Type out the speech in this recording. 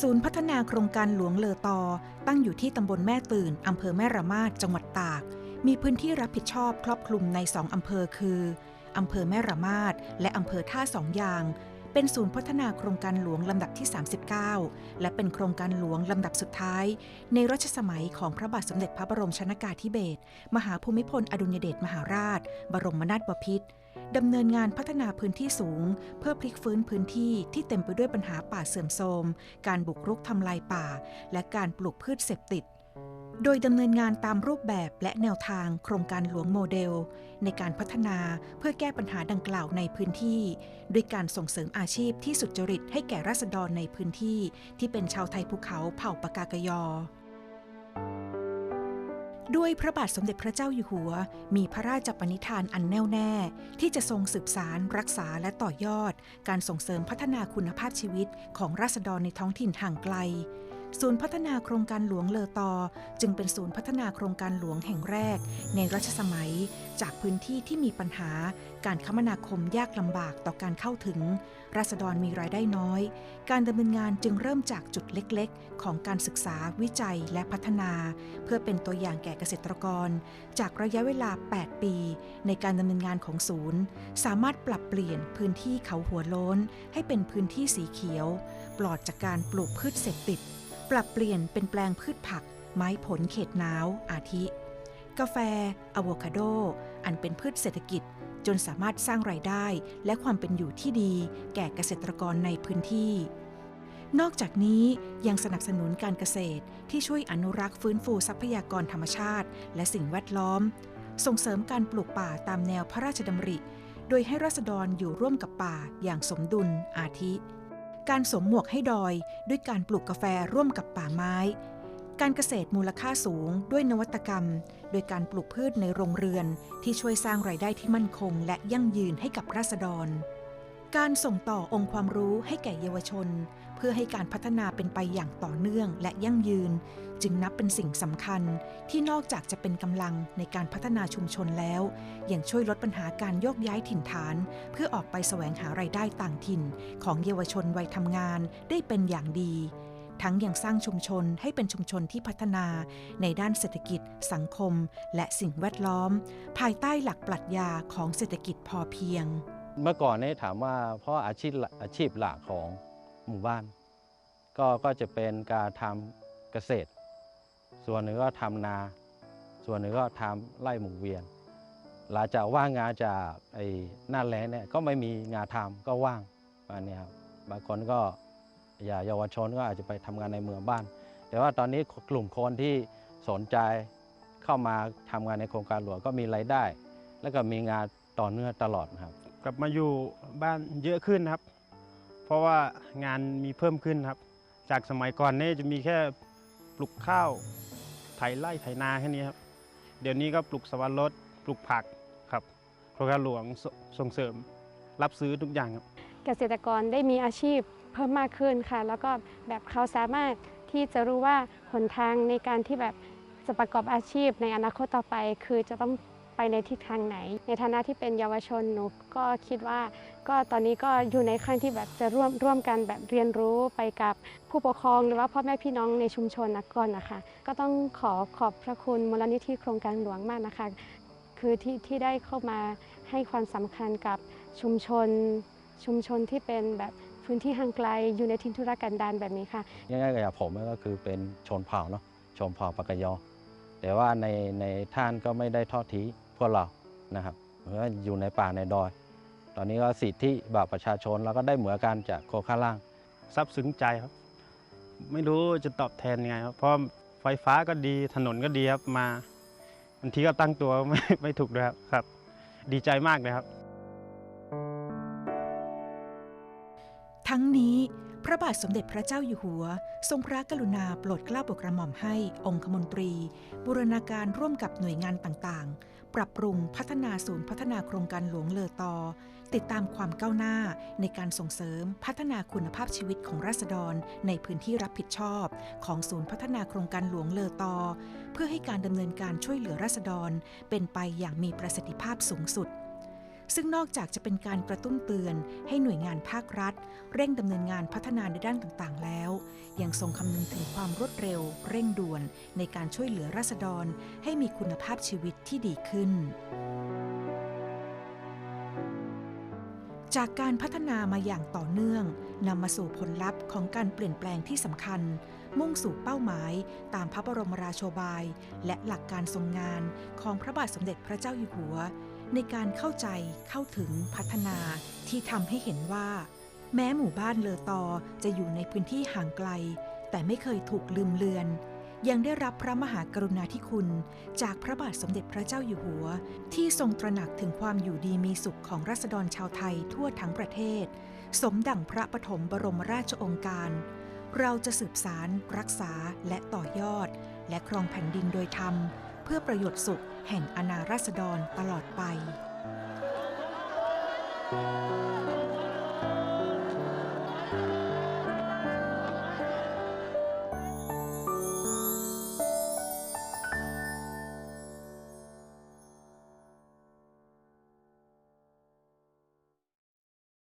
ศูนย์พัฒนาโครงการหลวงเลอตอ ตั้งอยู่ที่ตำบลแม่ตื่น อำเภอแม่ระมาดจังหวัดตาก มีพื้นที่รับผิดชอบครอบคลุมในสองอำเภอคือ อำเภอแม่ระมาดและอำเภอท่าสองยาง เป็นศูนย์พัฒนาโครงการหลวงลำดับที่ 39 และเป็นโครงการหลวงลำดับสุดท้าย ในรัชสมัยของพระบาทสมเด็จพระบรมชนากาธิเบศรมหาภูมิพลอดุลยเดชมหาราช บรมนาถบพิตรดำเนินงานพัฒนาพื้นที่สูง เพื่อพลิกฟื้นพื้นที่ที่เต็มไปด้วยปัญหาป่าเสื่อมโทรม การบุกรุกทำลายป่า และการปลูกพืชเสพติด โดยดำเนินงานตามรูปแบบและแนวทางโครงการหลวงโมเดล ในการพัฒนาเพื่อแก้ปัญหาดังกล่าวในพื้นที่ ด้วยการส่งเสริมอาชีพที่สุจริตให้แก่ราษฎรในพื้นที่ ที่เป็นชาวไทยภูเขาเผ่าปากากยอด้วยพระบาทสมเด็จพระเจ้าอยู่หัว มีพระราชปณิธานอันแน่วแน่ ที่จะทรงสืบสารรักษาและต่อยอด การส่งเสริมพัฒนาคุณภาพชีวิตของราษฎรในท้องถิ่นห่างไกล ศูนย์พัฒนาโครงการหลวงเลอตอ จึงเป็นศูนย์พัฒนาโครงการหลวงแห่งแรก ในรัชสมัย จากพื้นที่ที่มีปัญหา การคมนาคมยากลำบากต่อการเข้าถึง ราษฎรมีรายได้น้อย การดำเนินงานจึงเริ่มจากจุดเล็กๆ ของการศึกษาวิจัยและพัฒนา เพื่อเป็นตัวอย่างแก่เกษตรกร จากระยะเวลา 8 ปี ในการดำเนินงานของศูนย์ สามารถปรับเปลี่ยนพื้นที่เขาหัวโล้น ให้เป็นพื้นที่สีเขียว ปลอดจากการปลูกพืชเสพติด ปรับเปลี่ยนเป็นแปลงพืชผัก ไม้ผลเขตหนาวอาทิ กาแฟอะโวคาโด อันเป็นพืชเศรษฐกิจ จนสามารถสร้างรายได้ และความเป็นอยู่ที่ดี แก่เกษตรกรในพื้นที่ นอกจากนี้ยังสนับสนุนการเกษตรที่ช่วยอนุรักษ์ฟื้นฟูทรัพยากรธรรมชาติ และสิ่งแวดล้อม ส่งเสริมการปลูกป่าตามแนวพระราชดำริ โดยให้ราษฎรอยู่ร่วมกับป่าอย่างสมดุลอาทิ การสวมหมวกให้ดอยด้วยการปลูกกาแฟร่วมกับป่าไม้ การเกษตรมูลค่าสูงด้วยนวัตกรรม โดยการปลูกพืชในโรงเรือนที่ช่วยสร้างรายได้ที่มั่นคง และยั่งยืนให้กับราษฎร การส่งต่อองค์ความรู้ให้แก่เยาวชน เพื่อให้การพัฒนาเป็นไปอย่างต่อเนื่องและยั่งยืน จึงนับเป็นสิ่งสำคัญที่นอกจากจะเป็นกำลังในการพัฒนาชุมชนแล้ว ยังช่วยลดปัญหาการโยกย้ายถิ่นฐาน เพื่อออกไปแสวงหารายได้ต่างถิ่น ของเยาวชนวัยทำงานได้เป็นอย่างดี ทั้งยังสร้างชุมชนให้เป็นชุมชนที่พัฒนา ในด้านเศรษฐกิจ สังคม และสิ่งแวดล้อม ภายใต้หลักปรัชญาของเศรษฐกิจพอเพียง เมื่อก่อนนี่ถามว่าเพราะอาชีพอาชีพหลักของหมู่บ้าน ก็ก็จะเป็นการทำเกษตร ส่วนหนึ่งก็ทำนา ส่วนหนึ่งก็ทำไร่หมุนเวียน หลังจากว่างงานจากไอ้หน้าแล้งเนี่ยก็ไม่มีงานทำก็ว่างอันนี้ครับบางคนก็อย่าเยาวชนก็อาจจะไปทำงานในเมืองบ้าน แต่ว่าตอนนี้กลุ่มคนที่สนใจเข้ามาทำงานในโครงการหลวงก็มีรายได้ แล้วก็มีงานต่อเนื่องตลอดนะครับ กลับมาอยู่บ้านเยอะขึ้นครับ เพราะว่างานมีเพิ่มขึ้นครับ จากสมัยก่อนเนี่ยจะมีแค่ปลูกข้าวไถไร่ไถนาแค่นี้ครับ เดี๋ยวนี้ก็ปลูกสวรสปลูกผักครับโครงการหลวงสส่งเสริม รับซื้อทุกอย่างครับ เกษตรกรได้มีอาชีพเพิ่มมากขึ้นค่ะ แล้วก็แบบเขาสามารถที่จะรู้ว่าหนทางในการที่แบบจะประกอบอาชีพในอนาคตต่อไป คือจะต้อง ไปในทิศทางไหน ในฐานะที่เป็นเยาวชนหนูก็คิดว่าก็ตอนนี้ก็อยู่ในขั้นที่แบบจะร่วมร่วมกันแบบเรียนรู้ไปกับผู้ปกครองหรือว่าพ่อแม่พี่น้องในชุมชนนะก่อนนะคะ ก็ต้องขอขอบพระคุณมูลนิธิโครงการหลวงมากนะคะ คือที่ที่ได้เข้ามาให้ความสำคัญกับชุมชน ชุมชนที่เป็นแบบพื้นที่ห่างไกลอยู่ในทินทุรกันดารแบบนี้ค่ะง่ายๆกับผมก็คือเป็นชนเผ่าเนาะชนเผ่าปากกยอแต่ว่าในในท่านก็ไม่ได้ทอดทิ้งพ วกเรานะครับเพราะว่าอยู่ในป่าในดอย ตอนนี้ก็สิทธิแบบประชาชนเราก็ได้เหมือนกันจากโครงข้างล่างซาบซึ้งใจครับ ไม่รู้จะตอบแทนยังไงครับเพราะไฟฟ้าก็ดีถนนก็ดีครับมาบางทีก็ตั้งตัวไม่ไม่ถูกเลยครับครับ ดีใจมากเลยครับ ทั้งนี้ พระบาทสมเด็จพระเจ้าอยู่หัว ทรงพระกรุณาโปรดเกล้าโปรดกระหม่อมให้องคมนตรี บูรณาการร่วมกับหน่วยงานต่างๆ ปรับปรุงพัฒนาศูนย์พัฒนาโครงการหลวงเลอตอ ติดตามความก้าวหน้าในการส่งเสริมพัฒนาคุณภาพชีวิตของราษฎร ในพื้นที่รับผิดชอบ ของศูนย์พัฒนาโครงการหลวงเลอตอ เพื่อให้การดำเนินการช่วยเหลือราษฎร เป็นไปอย่างมีประสิทธิภาพสูงสุด ซึ่งนอกจากจะเป็นการกระตุ้นเตือน ให้หน่วยงานภาครัฐ เร่งดำเนินงานพัฒนาในด้านต่างๆ แล้ว ยังทรงคำนึงถึงความรวดเร็ว เร่งด่วน ในการช่วยเหลือราษฎร ให้มีคุณภาพชีวิตที่ดีขึ้นจากการพัฒนามาอย่างต่อเนื่องนำมาสู่ผลลัพธ์ของการเปลี่ยนแปลงที่สำคัญ มุ่งสู่เป้าหมาย ตามพระบรมราโชบาย และหลักการทรงงานของพระบาทสมเด็จพระเจ้าอยู่หัว ในการเข้าใจเข้าถึงพัฒนาที่ทำให้เห็นว่า แม้หมู่บ้านเลอตอจะอยู่ในพื้นที่ห่างไกล แต่ไม่เคยถูกลืมเลือน ยังได้รับพระมหากรุณาธิคุณ จากพระบาทสมเด็จพระเจ้าอยู่หัว ที่ทรงตระหนักถึงความอยู่ดีมีสุขของราษฎรชาวไทยทั่วทั้งประเทศ สมดั่งพระปฐมบรมราชองค์การ เราจะสืบสาร รักษาและต่อยอด และครองแผ่นดินโดยธรรม เพื่อประโยชน์สุขแห่งอนาราษฎรตลอดไป